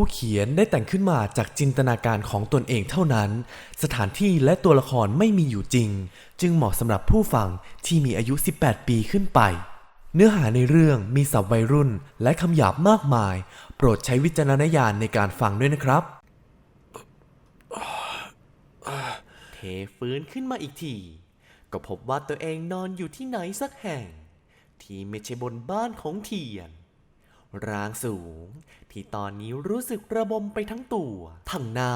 ผู้เขียนได้แต่งขึ้นมาจากจินตนาการของตนเองเท่านั้น สถานที่และตัวละครไม่มีอยู่จริง จึงเหมาะสำหรับผู้ฟังที่มีอายุ 18 ปีขึ้นไป เนื้อหาในเรื่องมีศัพท์วัยรุ่นและคำหยาบมากมาย โปรดใช้วิจารณญาณในการฟังด้วยนะครับ เทฟื้นขึ้นมาอีกที ก็พบว่าตัวเองนอนอยู่ที่ไหนสักแห่ง ที่ไม่ใช่บนบ้านของเทียน ร่างสูง ที่ตอนนี้รู้สึกระบมไปทั้งตัวทั้งหน้า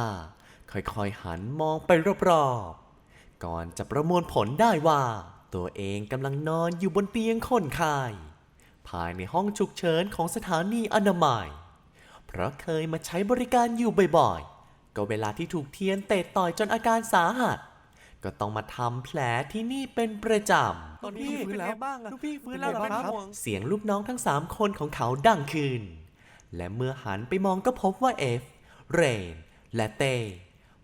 ค่อยๆหันมองไปรอบๆ ก่อนจะประมวลผลได้ว่า ตัวเองกำลังนอนอยู่บนเตียงคนไข้ภายในห้องฉุกเฉินของสถานีอนามัย เพราะเคยมาใช้บริการอยู่บ่อยๆ ก็เวลาที่ถูกเทียนเตะต่อยจนอาการสาหัส ก็ต้องมาทำแผลที่นี่เป็นประจำตอนนี้ลูกฟื้นแล้วบ้างลูกพี่ฟื้นแล้วเหรอครับ เสียงลูกน้องทั้งสามคนของเขาดังขึ้น และเมื่อหันไปมองก็พบว่าเอฟ เรน และเต้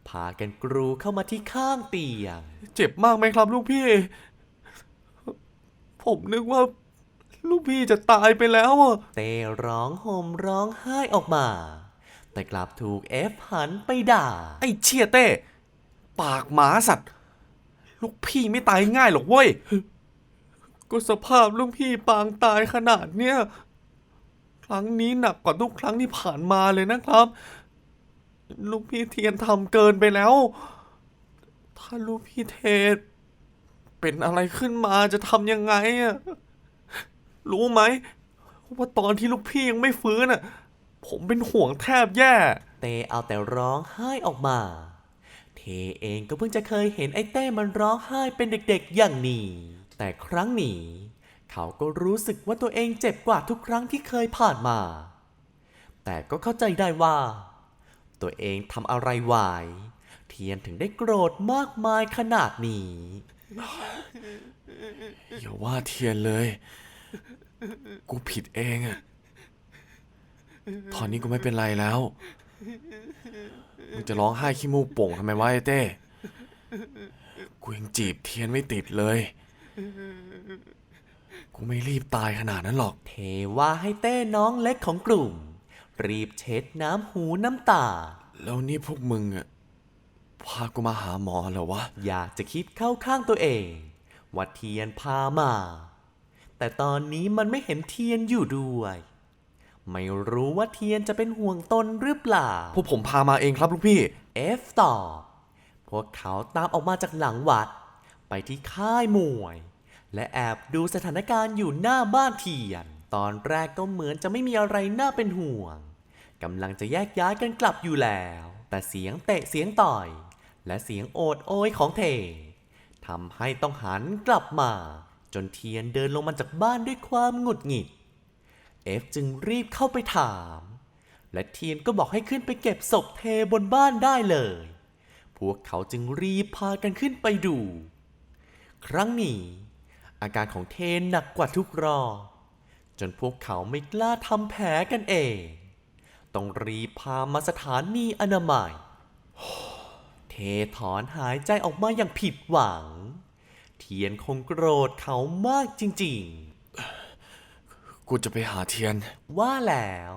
พากันกรูเข้ามาที่ข้างเตียง เจ็บมากไหมครับลูกพี่ ผมนึกว่า ลูกพี่จะตายไปแล้วอะเต้ร้องห่มร้องไห้ออกมา แต่กลับถูกเอฟหันไปด่า ไอ้เชี่ยเต้ ปากหมาสัตว์ ลูกพี่ไม่ตายง่ายหรอกเว้ย ก็สภาพลูกพี่ปางตายขนาดเนี้ย ครั้งนี้หนักกว่าทุกครั้งที่ผ่านมาเลยนะครับ ลูกพี่เทียนทำเกินไปแล้ว ถ้าลูกพี่เทศ เป็นอะไรขึ้นมาจะทำยังไงอะรู้ไหมว่าตอนที่ลูกพี่ยังไม่ฟื้นอะผมเป็นห่วงแทบแย่ เตเอาแต่ร้องไห้ออกมา เทเองก็เพิ่งจะเคยเห็นไอ้เต้มันร้องไห้เป็นเด็กๆอย่างนี้ แต่ครั้งนี้เขาก็รู้สึกว่าตัวเองเจ็บกว่าทุกครั้งที่เคยผ่านมา แต่ก็เข้าใจได้ว่า ตัวเองทำอะไรไว้เทียนถึงได้โกรธมากมายขนาดนี้ อย่าว่าเทียนเลย กูผิดเองอะตอนนี้กูไม่เป็นไรแล้ว มึงจะร้องไห้ขี้มูกโป่งทำไมวะไอ้เต้ กูยังจีบเทียนไม่ติดเลย กูไม่รีบตายขนาดนั้นหรอก เทว่าให้เต้น้องเล็กของกลุ่ม รีบเช็ดน้ำหูน้ำตา แล้วนี่พวกมึงอะพากูมาหาหมอเหรอวะ อยากจะคิดเข้าข้างตัวเองว่าเทียนพามา แต่ตอนนี้มันไม่เห็นเทียนอยู่ด้วย ไม่รู้ว่าเทียนจะเป็นห่วงตนหรือเปล่า พวกผมพามาเองครับลูกพี่ เอฟตอบ พวกเขาตามออกมาจากหลังวัด ไปที่ค่ายมวย และแอบดูสถานการณ์อยู่หน้าบ้านเทียน ตอนแรกก็เหมือนจะไม่มีอะไรน่าเป็นห่วงกำลังจะแยกย้ายกันกลับอยู่แล้ว แต่เสียงเตะเสียงต่อย และเสียงโอดโอยของเททำให้ต้องหันกลับมา จนเทียนเดินลงมาจากบ้านด้วยความหงุดหงิดเอฟจึงรีบเข้าไปถาม และเทียนก็บอกให้ขึ้นไปเก็บศพเทบนบ้านได้เลย พวกเขาจึงรีบพากันขึ้นไปดู ครั้งนี้ อาการของเทนหนักกว่าทุกรอบจนพวกเขาไม่กล้าทำแผลกันเอง ต้องรีบพามาสถานีอนามัย เทถอนหายใจออกมาอย่างผิดหวัง เทียนคงโกรธเขามากจริงๆ กูจะไปหาเทียน ว่าแล้ว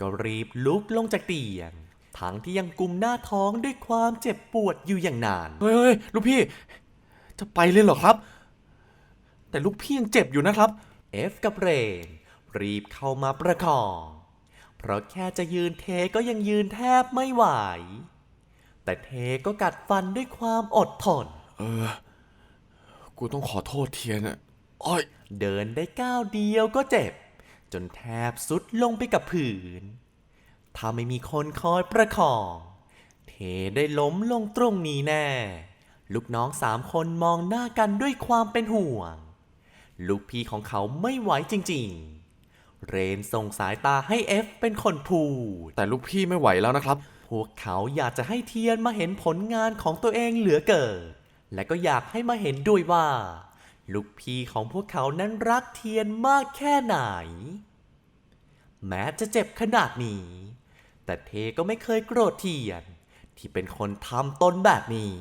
ก็รีบลุกลงจากเตียง ทั้งที่ยังกุมหน้าท้องด้วยความเจ็บปวดอยู่อย่างนาน เฮ้ยเฮ้ยลูกพี่ จะไปเลยเหรอครับ แต่ลูกพี่ยังเจ็บอยู่นะครับ เอฟกับเรน รีบเข้ามาประคอง เพราะแค่จะยืนเทก็ยังยืนแทบไม่ไหว แต่เทก็กัดฟันด้วยความอดทน เออ กูต้องขอโทษเทียนอะโอ้ยเดินได้ก้าวเดียวก็เจ็บ จนแทบสุดลงไปกับผืน ถ้าไม่มีคนคอยประคอง เทได้ล้มลงตรงนี้แน่ ลูกน้องสามคนมองหน้ากันด้วยความเป็นห่วง ลูกพี่ของเขาไม่ไหวจริง ๆ เรนส่งสายตาให้เอฟเป็นคนพูด แต่ลูกพี่ไม่ไหวแล้วนะครับ พวกเขาอยากจะให้เทียนมาเห็นผลงานของตัวเองเหลือเกินและก็อยากให้มาเห็นด้วยว่า ลูกพี่ของพวกเขานั้นรักเทียนมากแค่ไหน แม้จะเจ็บขนาดนี้ แต่เทก็ไม่เคยโกรธเทียน ที่เป็นคนทำตนแบบนี้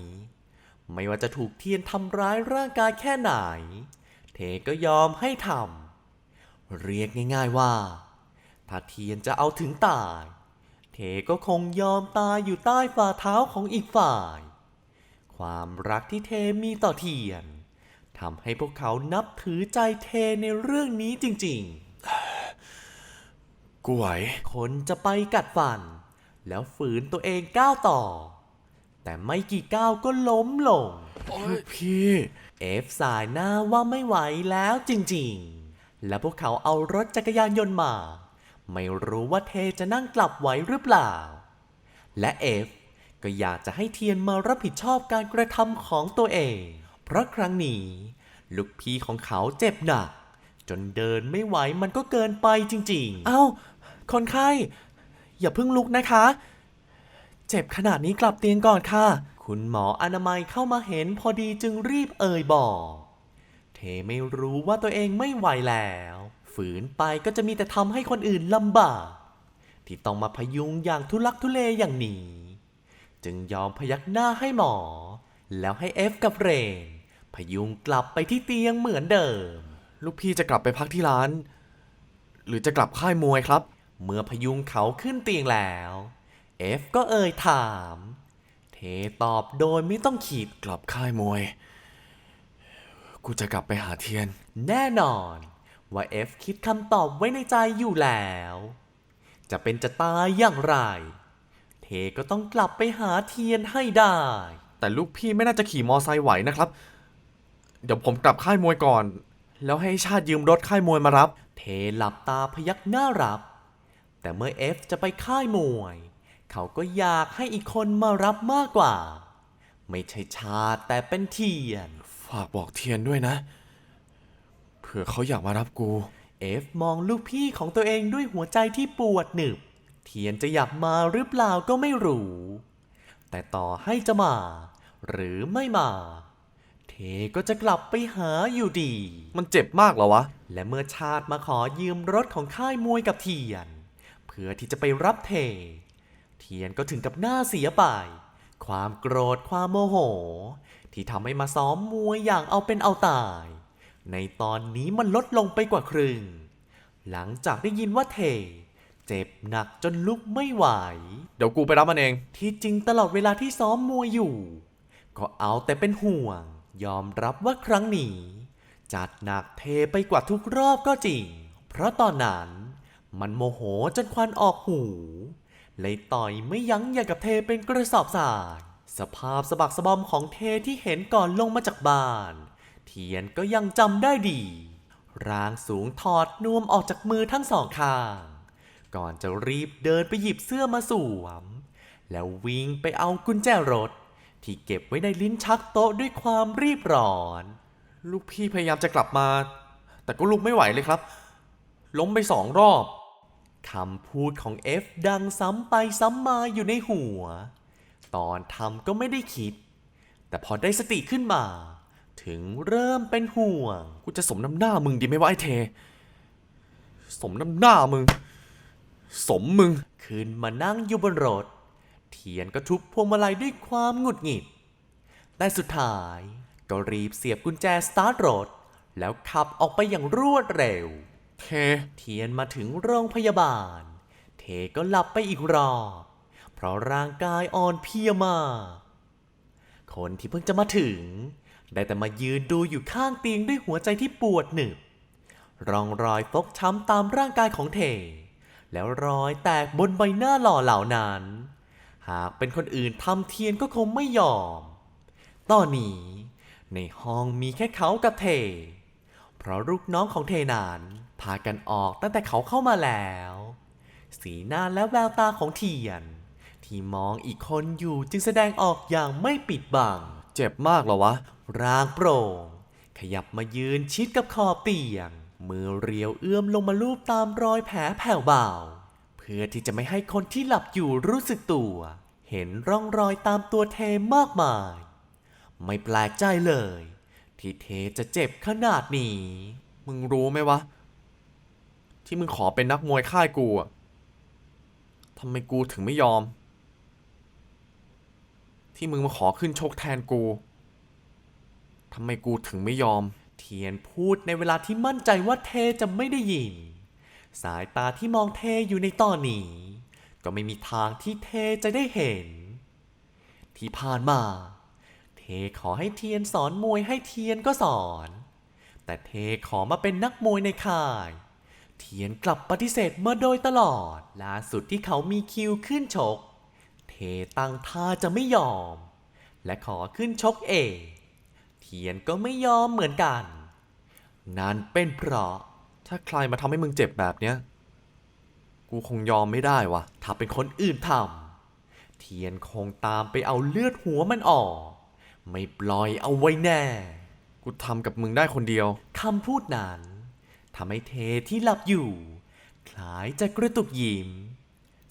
ไม่ว่าจะถูกเทียนทำร้ายร่างกายแค่ไหน เทก็ยอมให้ทำเรียกง่าย ๆว่า ถ้าเทียนจะเอาถึงตาย เทก็คงยอมตายอยู่ใต้ฝ่าเท้าของอีกฝ่าย ความรักที่เทมีต่อเทียน ทำให้พวกเขานับถือใจเทในเรื่องนี้จริงกูไหวๆคนจะไปกัดฟัน แล้วฝืนตัวเองก้าวต่อ แต่ไม่กี่ก้าวก็ล้มลงลูกพี่ เอฟสายหน้าว่าไม่ไหวแล้วจริงๆ และพวกเขาเอารถจักรยานยนต์มา ไม่รู้ว่าเทจะนั่งกลับไหวหรือเปล่า และเอฟก็อยากจะให้เทียนมารับผิดชอบการกระทำของตัวเองเพ ราะครั้งนี้ลูกพี่ของเขาเจ็บหนัก จนเดินไม่ไหวมันก็เกินไปจริง ๆ เอ้า คนไข้ อย่าเพิ่งลุกนะคะ เจ็บขนาดนี้กลับเตียงก่อนค่ะ คุณหมออนามัยเข้ามาเห็นพอดีจึงรีบเอ่ยบอก เทไม่รู้ว่าตัวเองไม่ไหวแล้ว ฝืนไปก็จะมีแต่ทำให้คนอื่นลำบาก ที่ต้องมาพยุงอย่างทุลักทุเลอย่างนี้ จึงยอมพยักหน้าให้หมอ แล้วให้เอฟกับเรน พยุงกลับไปที่เตียงเหมือนเดิม ลูกพี่จะกลับไปพักที่ร้าน หรือจะกลับค่ายมวยครับ เมื่อพยุงเขาขึ้นเตียงแล้ว เอฟก็เอ่ยถาม เทตอบโดยไม่ต้องคิดกลับค่ายมวย กูจะกลับไปหาเทียน แน่นอน ว่าเอฟคิดคำตอบไว้ในใจอยู่แล้ว จะเป็นจะตายอย่างไร เทก็ต้องกลับไปหาเทียนให้ได้ แต่ลูกพี่ไม่น่าจะขี่มอไซค์ไหวนะครับ เดี๋ยวผมกลับค่ายมวยก่อน แล้วให้ชาติยืมรถค่ายมวยมารับ เทหลับตาพยักหน้ารับ แต่เมื่อเอฟจะไปค่ายมวย เขาก็อยากให้อีกคนมารับมากกว่า ไม่ใช่ชาติแต่เป็นเทียน ฝากบอกเทียนด้วยนะ เผื่อเขาอยากมารับกู เอฟมองลูกพี่ของตัวเองด้วยหัวใจที่ปวดหนึบ เทียนจะอยากมาหรือเปล่าก็ไม่รู้ แต่ต่อให้จะมา หรือไม่มา เทก็จะกลับไปหาอยู่ดี มันเจ็บมากเหรอวะ และเมื่อชาติมาขอยืมรถของค่ายมวยกับเทียน เพื่อที่จะไปรับเทเทียนก็ถึงกับหน้าเสียไป ความโกรธความโมโห ที่ทำให้มาซ้อมมวยอย่างเอาเป็นเอาตาย ในตอนนี้มันลดลงไปกว่าครึ่ง หลังจากได้ยินว่าเทเจ็บหนักจนลุกไม่ไหว เดี๋ยวกูไปรับมันเอง ที่จริงตลอดเวลาที่ซ้อมมวยอยู่ ก็เอาแต่เป็นห่วง ยอมรับว่าครั้งนี้ จัดหนักเทไปกว่าทุกรอบก็จริง เพราะตอนนั้นมันโมโหจนควันออกหู เลยต่อยไม่ยั้งอย่างกับเทเป็นกระสอบทราย สภาพสะบักสะบอมของเทที่เห็นก่อนลงมาจากบ้าน เทียนก็ยังจำได้ดี ร่างสูงถอดนวมออกจากมือทั้งสองข้าง ก่อนจะรีบเดินไปหยิบเสื้อมาสวม แล้ววิ่งไปเอากุญแจรถ ที่เก็บไว้ในลิ้นชักโต๊ะด้วยความรีบร้อน ลูกพี่พยายามจะกลับมา แต่ก็ลุกไม่ไหวเลยครับ ล้มไปสองรอบคำพูดของเอฟดังซ้ำไปซ้ำมาอยู่ในหัว ตอนทำก็ไม่ได้คิด แต่พอได้สติขึ้นมา ถึงเริ่มเป็นห่วง กูจะสมน้ำหน้ามึงดีไหมวะไอ้เท สมน้ำหน้ามึง สมมึง ขึ้นมานั่งอยู่บนรถ เทียนก็ทุบพวงมาลัยด้วยความหงุดหงิด แต่สุดท้ายก็รีบเสียบกุญแจสตาร์ทรถ แล้วขับออกไปอย่างรวดเร็ว เทเทียนมาถึงโรงพยาบาล เทก็หลับไปอีกรอบ เพราะร่างกายอ่อนเพลียมากคนที่เพิ่งจะมาถึง ได้แต่มายืนดูอยู่ข้างเตียงด้วยหัวใจที่ปวดหนึบร่องรอยฟกช้ำตามร่างกายของเท แล้วรอยแตกบนใบหน้าหล่อเหล่านั้น หากเป็นคนอื่นทำเทียนก็คงไม่ยอม ตอนนี้ ในห้องมีแค่เขากับเท เพราะลูกน้องของเทนานพากันออกตั้งแต่เขาเข้ามาแล้ว สีหน้าและแววตาของเทียน ที่มองอีกคนอยู่จึงแสดงออกอย่างไม่ปิดบัง เจ็บมากเหรอวะ ร่างโปร่ง ขยับมายืนชิดกับขอบเตียง มือเรียวเอื้อมลงมาลูบตามรอยแผลแผ่วเบา พื่อที่จะไม่ให้คนที่หลับอยู่รู้สึกตัว เห็นร่องรอยตามตัวเทมากมาย ไม่แปลกใจเลย ที่เทจะเจ็บขนาดนี้ มึงรู้ไหมวะ ที่มึงขอเป็นนักมวยค่ายกูอะทำไมกูถึงไม่ยอม ที่มึงมาขอขึ้นชกแทนกูทำไมกูถึงไม่ยอม เทียนพูดในเวลาที่มั่นใจว่าเทจะไม่ได้ยิน สายตาที่มองเทอยู่ในตอนนี้ ก็ไม่มีทางที่เทจะได้เห็น ที่ผ่านมา เทขอให้เทียนสอนมวยให้เทียนก็สอน แต่เทขอมาเป็นนักมวยในค่าย เทียนกลับปฏิเสธมาโดยตลอด ล่าสุดที่เขามีคิวขึ้นชก เทตั้งท่าจะไม่ยอม และขอขึ้นชกเอง เทียนก็ไม่ยอมเหมือนกัน นั่นเป็นเพราะ ถ้าใครมาทำให้มึงเจ็บแบบเนี้ย กูคงยอมไม่ได้วะถ้าเป็นคนอื่นทำ เทียนคงตามไปเอาเลือดหัวมันออก ไม่ปล่อยเอาไว้แน่ กูทำกับมึงได้คนเดียว คำพูดนั้นทำให้เทที่หลับอยู่ คล้ายจะกระตุกยิ้ม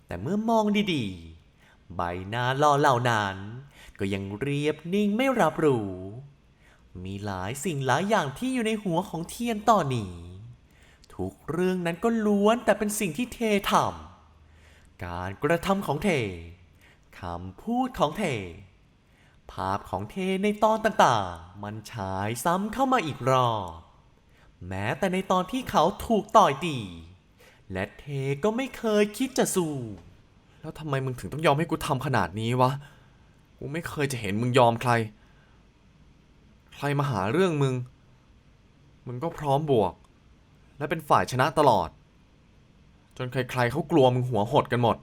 แต่เมื่อมองดีๆ ใบหน้าล่อเหล่านั้น ก็ยังเรียบนิ่งไม่รับรู้ มีหลายสิ่งหลายอย่างที่อยู่ในหัวของเทียนตอนนี้ ทุกเรื่องนั้นก็ล้วนแต่เป็นสิ่งที่เททำการกระทำของเทคำพูดของเท ภาพของเทในตอนต่างๆ มันฉายซ้ำเข้ามาอีกรอบแม้แต่ในตอนที่เขาถูกต่อยตี และเทก็ไม่เคยคิดจะสู้ แล้วทำไมมึงถึงต้องยอมให้กูทำขนาดนี้วะ กูไม่เคยจะเห็นมึงยอมใคร ใครมาหาเรื่องมึง มึงก็พร้อมบวก และเป็นฝ่ายชนะตลอด จนใครๆเขากลัวมึงหัวหดกันหมด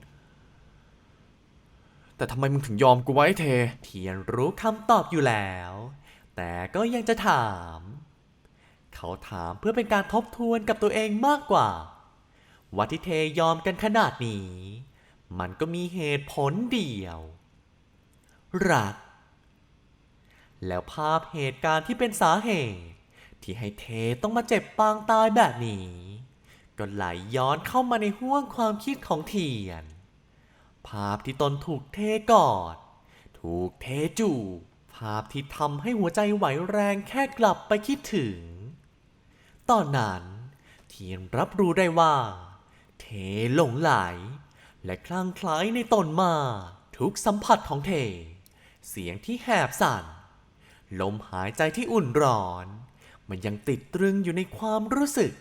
แต่ทำไมมึงถึงยอมกูไว้เท เทียนรู้คำตอบอยู่แล้ว แต่ก็ยังจะถาม เขาถามเพื่อเป็นการทบทวนกับตัวเองมากกว่าว่าที่เทยอมกันขนาดนี้ มันก็มีเหตุผลเดียว รัก แล้วภาพเหตุการณ์ที่เป็นสาเหตุ ที่ให้เทต้องมาเจ็บปางตายแบบนี้ ก็ไหลย้อนเข้ามาในห้วงความคิดของเทียน ภาพที่ตนถูกเทกอด ถูกเทจูบภาพที่ทำให้หัวใจไหวแรงแค่กลับไปคิดถึง ตอนนั้นเทียนรับรู้ได้ว่า เทหลงไหล และคลั่งคล้ายในตนมา ทุกสัมผัสของเท เสียงที่แหบสั่น ลมหายใจที่อุ่นร้อน มันยังติดตรึงอยู่ในความรู้สึก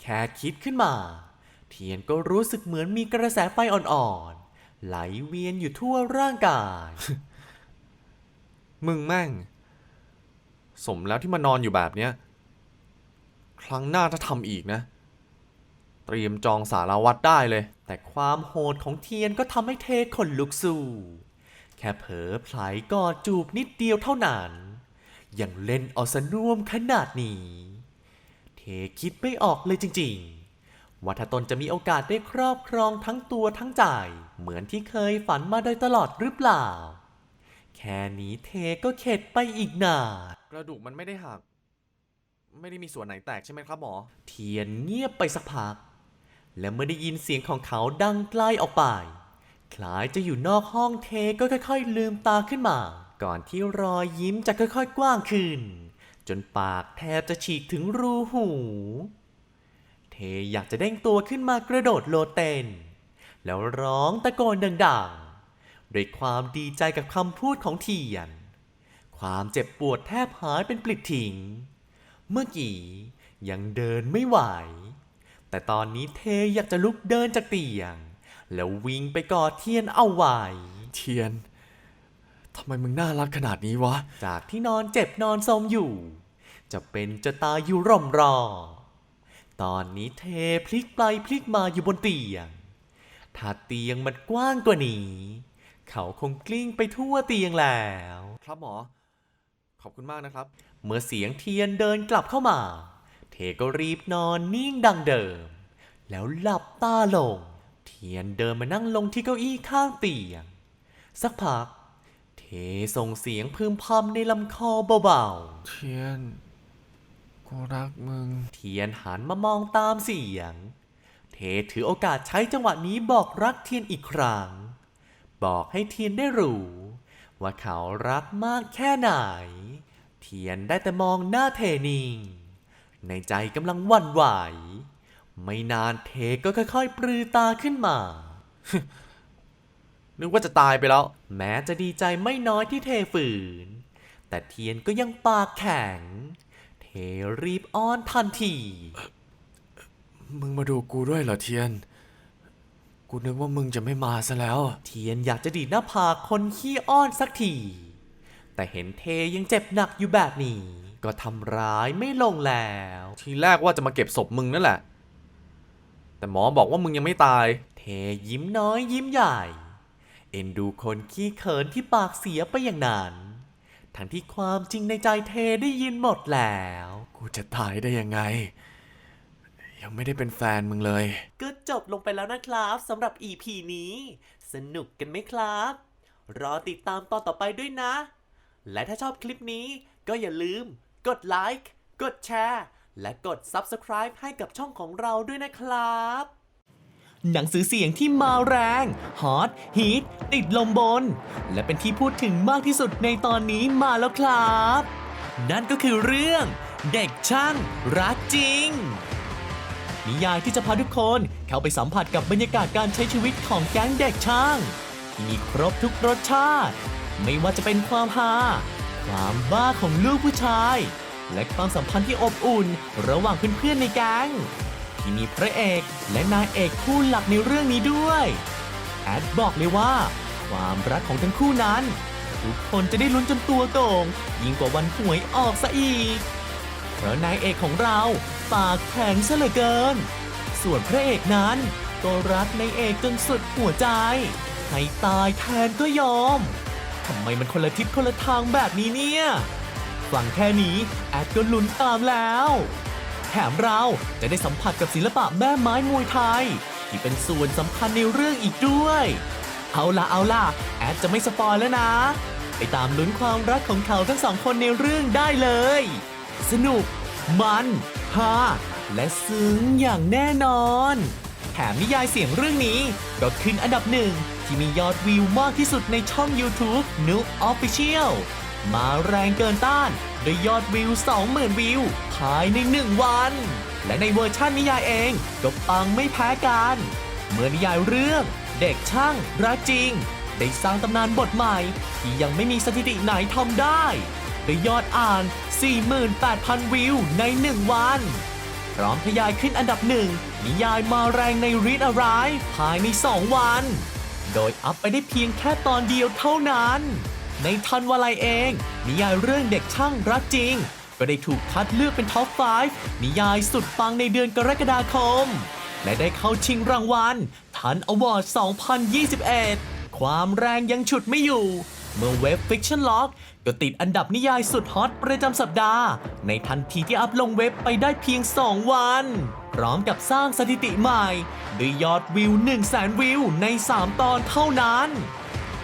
แค่คิดขึ้นมา เทียนก็รู้สึกเหมือนมีกระแสไฟอ่อนๆ ไหลเวียนอยู่ทั่วร่างกาย มึงแม่ง สมแล้วที่มานอนอยู่แบบเนี้ย ครั้งหน้าถ้าทำอีกนะ เตรียมจองสารวัตรได้เลย แต่ความโหดของเทียนก็ทำให้เทขนลุกสู้ แค่เผลอไผลกอดจูบนิดเดียวเท่านั้น ยังเล่นเอาสน่วมขนาดนี้ เทคิดไม่ออกเลยจริงๆ ว่าถ้าตนจะมีโอกาสได้ครอบครองทั้งตัวทั้งใจเหมือนที่เคยฝันมาโดยตลอดหรือเปล่า แค่นี้เทก็เข็ดไปอีกนานกระดูกมันไม่ได้หัก ไม่ได้มีส่วนไหนแตกใช่ไหมครับหมอ เทียนเงียบไปสักพัก และเมื่อได้ยินเสียงของเขาดังไกลออกไป คล้ายจะอยู่นอกห้องเทก็ค่อยๆ ลืมตาขึ้นมา ก่อนที่รอยยิ้มจะค่อยๆ กว้างขึ้น จนปากแทบจะฉีกถึงรูหู เทอยากจะเด้งตัวขึ้นมากระโดดโลเต้นแล้วร้องตะโกนดังๆ ด้วยความดีใจกับคำพูดของเทียน ความเจ็บปวดแทบหายเป็นปลิดทิ้ง เมื่อกี้ยังเดินไม่ไหว แต่ตอนนี้เทอยากจะลุกเดินจากเตียง แล้ววิ่งไปกอดเทียนเอาไว้ เทียน ทำไมมึงน่ารักขนาดนี้วะ จากที่นอนเจ็บนอนสมอยู่ จะเป็นจะตายอยู่ร่อมรอ ตอนนี้เทพลิกไปพลิกมาอยู่บนเตียง ถ้าเตียงมันกว้างกว่านี้ เขาคงกลิ้งไปทั่วเตียงแล้ว ครับหมอ ขอบคุณมากนะครับ เมื่อเสียงเทียนเดินกลับเข้ามา เทก็รีบนอนนิ่งดังเดิม แล้วหลับตาลง เทียนเดินมานั่งลงที่เก้าอี้ข้างเตียง สักพัก เทส่งเสียงพึมพำในลำคอเบาเทียน กูรักมึง ๆ เทียนหันมามองตามเสียง เทถือโอกาสใช้จังหวะนี้บอกรักเทียนอีกครั้ง บอกให้เทียนได้รู้ ว่าเขารักมากแค่ไหน เทียนได้แต่มองหน้าเทนิง ในใจกำลังหวั่นไหว ไม่นานเทก็ค่อยๆ ปรือตาขึ้นมา นึกว่าจะตายไปแล้ว แม้จะดีใจไม่น้อยที่เทฝืน แต่เทียนก็ยังปากแข็ง เทรีบอ้อนทันที มึงมาดูกูด้วยเหรอเทียน กูนึกว่ามึงจะไม่มาซะแล้ว เทียนอยากจะดีดหน้าผากคนขี้อ้อนสักที แต่เห็นเทยังเจ็บหนักอยู่แบบนี้ ก็ทำร้ายไม่ลงแล้ว ทีแรกว่าจะมาเก็บศพมึงนั่นแหละ แต่หมอบอกว่ามึงยังไม่ตาย เทยิ้มน้อยยิ้มใหญ่ เอ็นดูคนขี้เขินที่ปากเสียไปอย่างนั้นทั้งที่ความจริงในใจเทได้ยินหมดแล้ว กูจะตายได้ยังไง ยังไม่ได้เป็นแฟนมึงเลย ก็จบลงไปแล้วนะครับสำหรับ EP นี้ สนุกกันไหมครับ รอติดตามตอนต่อไปด้วยนะ และถ้าชอบคลิปนี้ก็อย่าลืม กดไลค์ กดแชร์ และกด Subscribe ให้กับช่องของเราด้วยนะครับ หนังสือเสียงที่มาแรงฮอตฮิตติดลมบน และเป็นที่พูดถึงมากที่สุดในตอนนี้มาแล้วครับ นั่นก็คือเรื่อง เด็กช่างรักจริง นิยายที่จะพาทุกคนเข้าไปสัมผัสกับบรรยากาศการใช้ชีวิตของแก๊งเด็กช่าง ที่มีครบทุกรสชาติ ไม่ว่าจะเป็นความฮาความบ้าของลูกผู้ชาย และความสัมพันธ์ที่อบอุ่น ระหว่างเพื่อนๆในแก๊ง ที่มีพระเอกและนางเอกคู่หลักในเรื่องนี้ด้วยแอดบอกเลยว่า ความรักของทั้งคู่นั้น ทุกคนจะได้ลุ้นจนตัวโก่งยิ่งกว่าวันหวยออกซะอีก เพราะนายเอกของเราปากแข็งซะเหลือเกิน ส่วนพระเอกนั้น ก็รักนายเอกจนสุดหัวใจ ให้ตายแทนก็ยอมทำไมมันคนละทิศคนละทางแบบนี้เนี่ย ฟังแค่นี้แอดก็ลุ้นตามแล้ว แถมเราจะได้สัมผัสกับศิลปะแม่ไม้มวยไทย ที่เป็นส่วนสำคัญในเรื่องอีกด้วย เอาล่ะเอาล่ะ แอดจะไม่สปอยแล้วนะ ไปตามลุ้นความรักของเขาทั้งสองคนในเรื่องได้เลย สนุก มันฮาและซึ้งอย่างแน่นอน แถมนิยายเสียงเรื่องนี้ก็ขึ้นอันดับหนึ่งที่มียอดวิวมากที่สุดในช่อง YouTube n u Official มาแรงเกินต้านโดยยอดวิว 20,000 วิว ภายใน 1 วัน และในเวอร์ชันนิยายเองก็ปังไม่แพ้กัน เมื่อนิยายเรื่อง เด็กช่างรักจริง ได้สร้างตำนานบทใหม่ ที่ยังไม่มีสถิติไหนทำได้โดยยอดอ่าน 48,000 วิวใน 1 วัน พร้อมทยายขึ้นอันดับหนึ่งนิยายมาแรงใน Read a r i ภายใน 2 วัน โดยอัพไปได้เพียงแค่ตอนเดียวเท่านั้น ในทันวลัยเอง นิยายเรื่องเด็กช่างรักจริง ก็ได้ถูกคัดเลือกเป็นท็อป 5 นิยายสุดปังในเดือนกรกฎาคม และได้เข้าชิงรางวัลทันอวอร์ด 2021 ความแรงยังฉุดไม่อยู่ เมื่อเว็บ Fiction Log ก็ติดอันดับนิยายสุดฮอตประจำสัปดาห์ ในทันทีที่อัพลงเว็บไปได้เพียง 2 วัน พร้อมกับสร้างสถิติใหม่ด้วยยอดวิว 1 0 0 0 0แสนวิวใน 3 ตอนเท่านั้น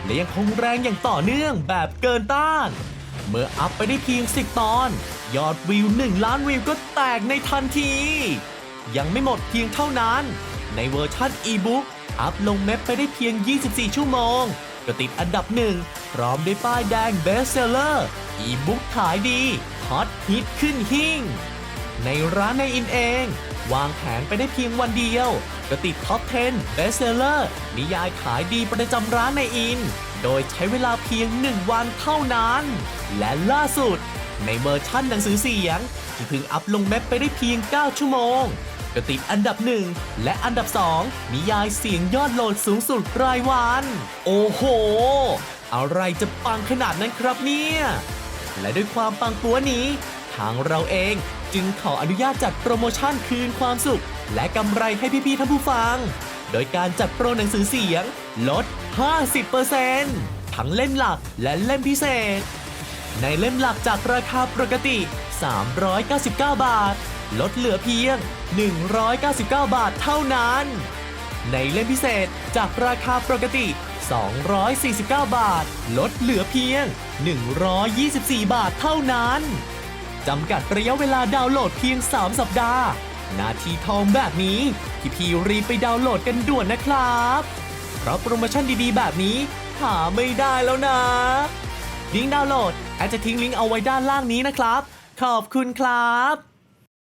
และยังคงแรงอย่างต่อเนื่องแบบเกินต้าน เมื่ออัพไปได้เพียง 10 ตอน ยอดวิว 1 ล้านวิวก็แตกในทันที ยังไม่หมดเพียงเท่านั้น ในเวอร์ชันอีบุ๊กอัพลงเม็บไปได้เพียง 24 ชั่วโมง ก็ติดอันดับหนึ่งพร้อมด้วยป้ายแดงเบสเซลเลอร์ อีบุ๊กขายดีฮอตฮิตขึ้นหิ่ง ในร้านในอินเอง วางแผนไปได้เพียงวันเดียวก็ติดท็อป 10 Best Seller นิยายขายดีประจำร้านในอิน โดยใช้เวลาเพียง 1 วันเท่านั้น และล่าสุด ในเวอร์ชั่นหนังสือเสียง ที่เพิ่งอัพลงเม็บไปได้เพียง 9 ชั่วโมงก็ติดอันดับ 1 และอันดับ 2 นิยายเสียงยอดโหลดสูงสุดรายวัน โอ้โห อะไรจะปังขนาดนั้นครับเนี่ย และด้วยความปังปัวนี้ ทางเราเอง จึงขออนุญาตจัดโปรโมชั่นคืนความสุข และกำไรให้พี่ๆท่านผู้ฟัง โดยการจัดโปรหนังสือเสียง ลด 50%ทั้งเล่มหลักและเล่มพิเศษ ในเล่มหลักจากราคาปกติ 399 บาท ลดเหลือเพียง 199 บาทเท่านั้น ในเล่มพิเศษจากราคาปกติ 249 บาท ลดเหลือเพียง 124 บาทเท่านั้น จำกัดระยะเวลาดาวน์โหลดเพียง 3 สัปดาห์ นาทีทองแบบนี้ พี่พีรีบไปดาวน์โหลดกันด่วนนะครับ เพราะโปรโมชั่นดีๆ แบบนี้หาไม่ได้แล้วนะ ลิงก์ดาวน์โหลดแอดจะทิ้งลิงก์เอาไว้ด้านล่างนี้นะครับ ขอบคุณครับ